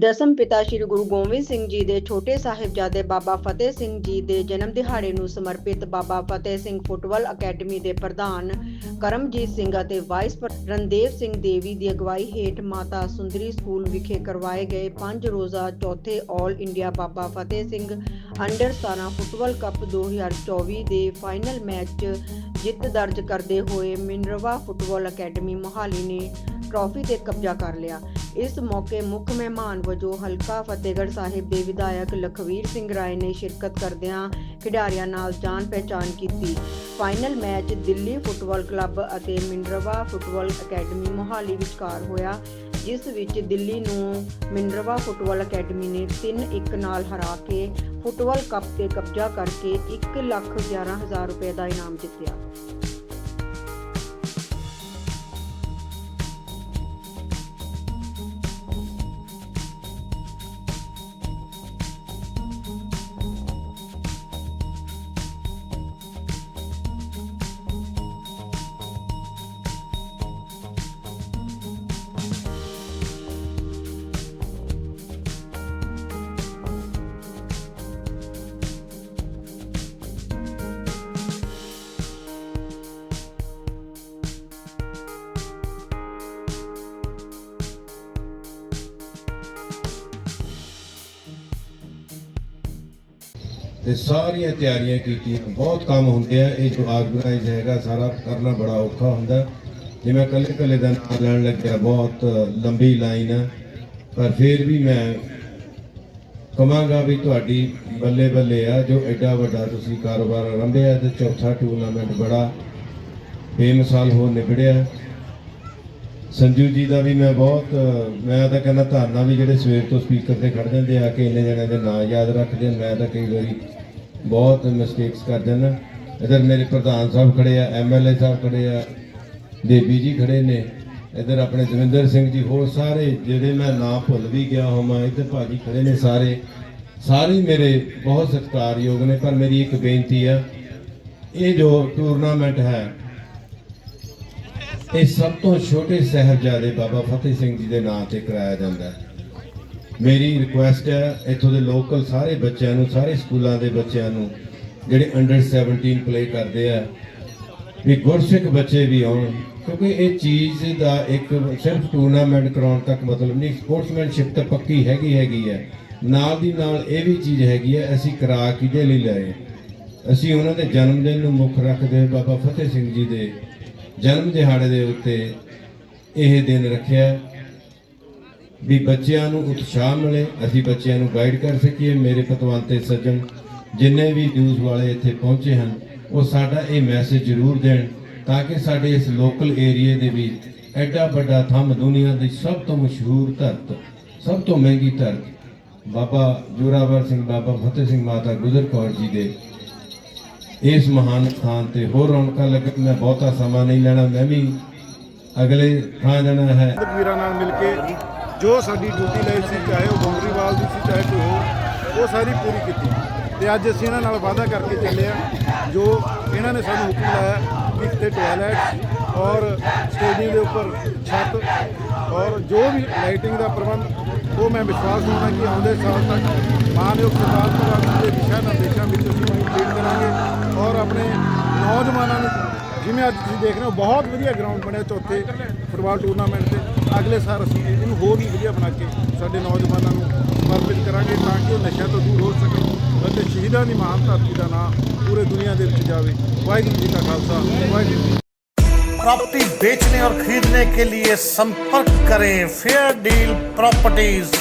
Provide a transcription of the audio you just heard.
ਦਸਮ ਪਿਤਾ ਸ੍ਰੀ ਗੁਰੂ ਗੋਬਿੰਦ ਸਿੰਘ ਜੀ ਦੇ ਛੋਟੇ ਸਾਹਿਬਜ਼ਾਦੇ ਬਾਬਾ ਫਤਿਹ ਸਿੰਘ ਜੀ ਦੇ ਜਨਮ ਦਿਹਾੜੇ ਨੂੰ ਸਮਰਪਿਤ ਬਾਬਾ ਫਤਿਹ ਸਿੰਘ ਫੁੱਟਬਾਲ ਅਕੈਡਮੀ ਦੇ ਪ੍ਰਧਾਨ ਕਰਮਜੀਤ ਸਿੰਘ ਅਤੇ ਵਾਈਸ ਰਣਦੇਵ ਸਿੰਘ ਦੇਵੀ ਦੀ ਅਗਵਾਈ ਹੇਠ ਮਾਤਾ ਸੁੰਦਰੀ ਸਕੂਲ ਵਿਖੇ ਕਰਵਾਏ ਗਏ ਪੰਜ ਰੋਜ਼ਾ ਚੌਥੇ all India Baba Fateh Singh under 17 football cup 2024 ਦੇ ਫਾਈਨਲ ਮੈਚ 'ਚ ਜਿੱਤ ਦਰਜ ਕਰਦੇ ਹੋਏ ਮਿਨਰਵਾ ਫੁੱਟਬਾਲ ਅਕੈਡਮੀ ਮੋਹਾਲੀ ਨੇ ਟਰਾਫੀ ਤੇ ਕਬਜ਼ਾ ਕਰ ਲਿਆ। ਇਸ ਮੌਕੇ ਮੁੱਖ ਮਹਿਮਾਨ ਵਜੋਂ ਹਲਕਾ ਫਤਿਹਗੜ੍ਹ ਸਾਹਿਬ ਦੇ ਵਿਧਾਇਕ ਲਖਵੀਰ ਸਿੰਘ ਰਾਏ ਨੇ ਸ਼ਿਰਕਤ ਕਰਦਿਆਂ ਖਿਡਾਰੀਆਂ ਨਾਲ ਜਾਣ ਪਹਿਚਾਣ ਕੀਤੀ। Final match Delhi football club ਅਤੇ ਮਿੰਡਰਵਾ ਫੁੱਟਬਾਲ ਅਕੈਡਮੀ ਮੋਹਾਲੀ ਵਿਚਕਾਰ ਹੋਇਆ, ਜਿਸ ਵਿੱਚ ਦਿੱਲੀ ਨੂੰ ਮਿੰਡਰਵਾ ਫੁੱਟਬਾਲ ਅਕੈਡਮੀ ਨੇ 3-1 ਨਾਲ ਹਰਾ ਕੇ ਫੁੱਟਬਾਲ ਕੱਪ ਤੇ ਕਬਜ਼ਾ ਕਰਕੇ 111000 ਰੁਪਏ ਦਾ ਇਨਾਮ ਜਿੱਤਿਆ। ਤੇ ਸਾਰੀਆਂ ਤਿਆਰੀਆਂ ਕੀਤੀਆਂ। ਬਹੁਤ ਕੰਮ ਹੁੰਦੇ ਆ। ਇਹ ਜੋ ਆਰਗੇਨਾਈਜ਼ ਹੈਗਾ, ਸਾਰਾ ਕਰਨਾ ਬੜਾ ਔਖਾ ਹੁੰਦਾ। ਜਿਵੇਂ ਕੱਲੇ ਕੱਲੇ ਦਾ ਨਾਮ ਲੈਣ ਲੱਗਿਆ, ਬਹੁਤ ਲੰਬੀ ਲਾਈਨ ਹੈ ਪਰ ਫਿਰ ਵੀ ਮੈਂ ਕਮਾਂਗਾ ਵੀ ਤੁਹਾਡੀ ਬੱਲੇ ਬੱਲੇ ਆ, ਜੋ ਐਡਾ ਵੱਡਾ ਤੁਸੀਂ ਕਾਰੋਬਾਰ ਆਰੰਭਿਆ ਤੇ ਚੌਥਾ ਟੂਰਨਾਮੈਂਟ ਬੜਾ ਬੇਮਿਸਾਲ ਹੋ ਨਿਬੜਿਆ। ਸੰਜੂ ਜੀ ਦਾ ਵੀ ਮੈਂ ਬਹੁਤ, ਮੈਂ ਤਾਂ ਕਹਿੰਦਾ ਧੰਨਾ ਵੀ ਜਿਹੜੇ ਸਵੇਰ ਤੋਂ ਸਪੀਕਰ ਤੇ ਖੜ ਜਾਂਦੇ ਆ, ਕੇ ਇੰਨੇ ਜਣਿਆਂ ਦੇ ਨਾਂ ਯਾਦ ਰੱਖਦੇ ਮੈਂ ਤਾਂ ਕਈ ਵਾਰੀ ਬਹੁਤ ਮਿਸਟੇਕਸ ਕਰ ਜਾਂਦਾ ਇਧਰ ਮੇਰੇ ਪ੍ਰਧਾਨ ਸਾਹਿਬ ਖੜੇ ਆ ਐਮਐਲਏ ਸਾਹਿਬ ਖੜੇ ਆ, ਦੇਵੀ ਜੀ ਖੜੇ ਨੇ। ਇਧਰ ਆਪਣੇ ਦਵਿੰਦਰ ਸਿੰਘ ਜੀ, ਹੋਰ ਸਾਰੇ ਜਿਹੜੇ ਮੈਂ ਨਾਂ ਭੁੱਲ ਵੀ ਗਿਆ ਹੋਵਾਂ, ਇੱਧਰ ਭਾਜੀ ਖੜੇ ਨੇ ਸਾਰੇ। ਸਾਰੇ ਮੇਰੇ ਬਹੁਤ ਸਤਿਕਾਰਯੋਗ ਨੇ, ਪਰ ਮੇਰੀ ਇੱਕ ਬੇਨਤੀ ਆ, ਇਹ ਜੋ ਟੂਰਨਾਮੈਂਟ ਹੈ, ਇਹ ਸਭ ਤੋਂ ਛੋਟੇ ਸਾਹਿਬਜ਼ਾਦੇ ਬਾਬਾ ਫਤਿਹ ਸਿੰਘ ਜੀ ਦੇ ਨਾਂ ਤੇ ਕਰਾਇਆ ਜਾਂਦਾ ਹੈ। ਮੇਰੀ ਰਿਕੁਐਸਟ ਹੈ, ਇੱਥੋਂ ਦੇ ਲੋਕਲ ਸਾਰੇ ਬੱਚਿਆਂ ਨੂੰ, ਸਾਰੇ ਸਕੂਲਾਂ ਦੇ ਬੱਚਿਆਂ ਨੂੰ, ਜਿਹੜੇ ਅੰਡਰ 17 ਪਲੇ ਕਰਦੇ ਆ, ਵੀ ਗੁਰਸਿੱਖ ਬੱਚੇ ਵੀ ਆਉਣ, ਕਿਉਂਕਿ ਇਹ ਚੀਜ਼ ਦਾ ਇੱਕ ਸਿਰਫ ਟੂਰਨਾਮੈਂਟ ਕਰਾਉਣ ਤੱਕ ਮਤਲਬ ਨਹੀਂ ਸਪੋਰਟਸਮੈਨਸ਼ਿਪ ਤਾਂ ਪੱਕੀ ਹੈਗੀ ਹੈਗੀ ਹੈ। ਨਾਲ ਦੀ ਨਾਲ ਇਹ ਵੀ ਚੀਜ਼ ਹੈਗੀ ਹੈ, ਅਸੀਂ ਕਰਾ ਕਿਹਦੇ ਲਈ ਲਏ ਅਸੀਂ ਉਹਨਾਂ ਦੇ ਜਨਮ ਦਿਨ ਨੂੰ ਮੁੱਖ ਰੱਖਦੇ ਹੋਏ ਬਾਬਾ ਫਤਿਹ ਸਿੰਘ ਜੀ ਦੇ ਜਨਮ ਦਿਹਾੜੇ ਦੇ ਉੱਤੇ ਇਹ ਦਿਨ ਰੱਖਿਆ। ਵੀ ਬੱਚਿਆਂ ਨੂੰ ਉਤਸ਼ਾਹ ਮਿਲੇ, ਅਸੀਂ ਬੱਚਿਆਂ ਨੂੰ ਗਾਈਡ ਕਰ ਸਕੀਏ, ਮੇਰੇ ਪਤਵੰਤੇ ਸੱਜਣ, ਜਿੰਨੇ ਵੀ ਨਿਊਜ਼ ਵਾਲੇ ਇੱਥੇ ਪਹੁੰਚੇ ਹਨ, ਉਹ ਸਾਡਾ ਇਹ ਮੈਸੇਜ ਜ਼ਰੂਰ ਦੇਣ, ਤਾਂ ਕਿ ਸਾਡੇ ਇਸ ਲੋਕਲ ਏਰੀਏ ਦੇ ਵਿੱਚ ਐਡਾ ਵੱਡਾ ਥੰਮ ਦੁਨੀਆ ਦੀ ਸਭ ਤੋਂ ਮਸ਼ਹੂਰ ਧਰਤ, ਸਭ ਤੋਂ ਮਹਿੰਗੀ ਧਰਤ, ਬਾਬਾ ਜੋਰਾਵਰ ਸਿੰਘ, ਬਾਬਾ ਫਤਿਹ ਸਿੰਘ ਮਾਤਾ ਗੁਜਰ ਕੌਰ ਜੀ ਦੇ ਇਸ ਮਹਾਨ ਸਥਾਨ ਤੇ ਹੋਰ ਰੌਣਕਾਂ ਲੱਗਣ ਮੈਂ ਬਹੁਤਾ ਸਮਾਂ ਨਹੀਂ ਲੈਣਾ, ਮੈਂ ਵੀ ਅਗਲੇ ਥਾਂ ਜਾਣਾ ਹੈ। ਵੀਰਾਂ ਨਾਲ ਮਿਲ ਕੇ ਜੋ ਸਾਡੀ ਡਿਊਟੀ ਲਈ ਸੀ, ਚਾਹੇ ਉਹ ਬਾਉਂਡਰੀਵਾਲ ਦੀ ਸੀ, ਚਾਹੇ ਕੋਈ ਹੋਰ, ਉਹ ਸਾਰੀ ਪੂਰੀ ਕੀਤੀ। ਤੇ ਅੱਜ ਅਸੀਂ ਇਹਨਾਂ ਨਾਲ ਵਾਅਦਾ ਕਰਕੇ ਚੱਲੇ ਆ ਜੋ ਇਹਨਾਂ ਨੇ ਸਾਨੂੰ ਹੁਕਮ ਲਾਇਆ ਕਿ ਇੱਥੇ ਟਾਇਲਟ ਔਰ ਸਟੇਡੀਅਮ ਦੇ ਉੱਪਰ ਛੱਤ ਔਰ ਜੋ ਵੀ ਲਾਈਟਿੰਗ ਦਾ ਪ੍ਰਬੰਧ, ਉਹ ਮੈਂ ਵਿਸ਼ਵਾਸ ਹੋਣਾ ਕਿ ਆਉਂਦੇ ਸਾਲ ਤੱਕ ਮਾਨਯੋਗ ਸਰਕਾਰ ਪ੍ਰਬੰਧ ਦੇ ਦਿਸ਼ਾ ਨਿਰਦੇਸ਼ਾਂ ਵਿੱਚ ਅਸੀਂ ਕੰਪਲੀਟ ਕਰਾਂਗੇ ਔਰ ਆਪਣੇ ਨੌਜਵਾਨਾਂ ਨੂੰ ਜਿਵੇਂ ਅੱਜ ਤੁਸੀਂ ਦੇਖ ਰਹੇ ਹੋ ਬਹੁਤ ਵਧੀਆ ਗਰਾਊਂਡ ਬਣਿਆ ਚੌਥੇ ਫੁੱਟਬਾਲ ਟੂਰਨਾਮੈਂਟ ਤੇ ਅਗਲੇ ਸਾਲ ਅਸੀਂ ਇਹਨੂੰ ਹੋਰ ਵੀ ਵਧੀਆ ਬਣਾ ਕੇ ਸਾਡੇ ਨੌਜਵਾਨਾਂ ਨੂੰ ਸਮਰਪਿਤ ਕਰਾਂਗੇ ਤਾਂ ਕਿ ਉਹ ਨਸ਼ਿਆਂ ਤੋਂ ਦੂਰ ਹੋ ਸਕਣ ਅਤੇ ਸ਼ਹੀਦਾਂ ਦੀ ਮਹਾਨ ਧਰਤੀ ਦਾ ਨਾਮ ਪੂਰੇ ਦੁਨੀਆ ਦੇ ਵਿੱਚ ਜਾਵੇ ਵਾਹਿਗੁਰੂ ਜੀ ਕਾ ਖਾਲਸਾ ਵਾਹਿਗੁਰੂ ਜੀ ਕੀ प्रॉपर्टी बेचने और खरीदने के लिए संपर्क करें फेयर डील प्रॉपर्टीज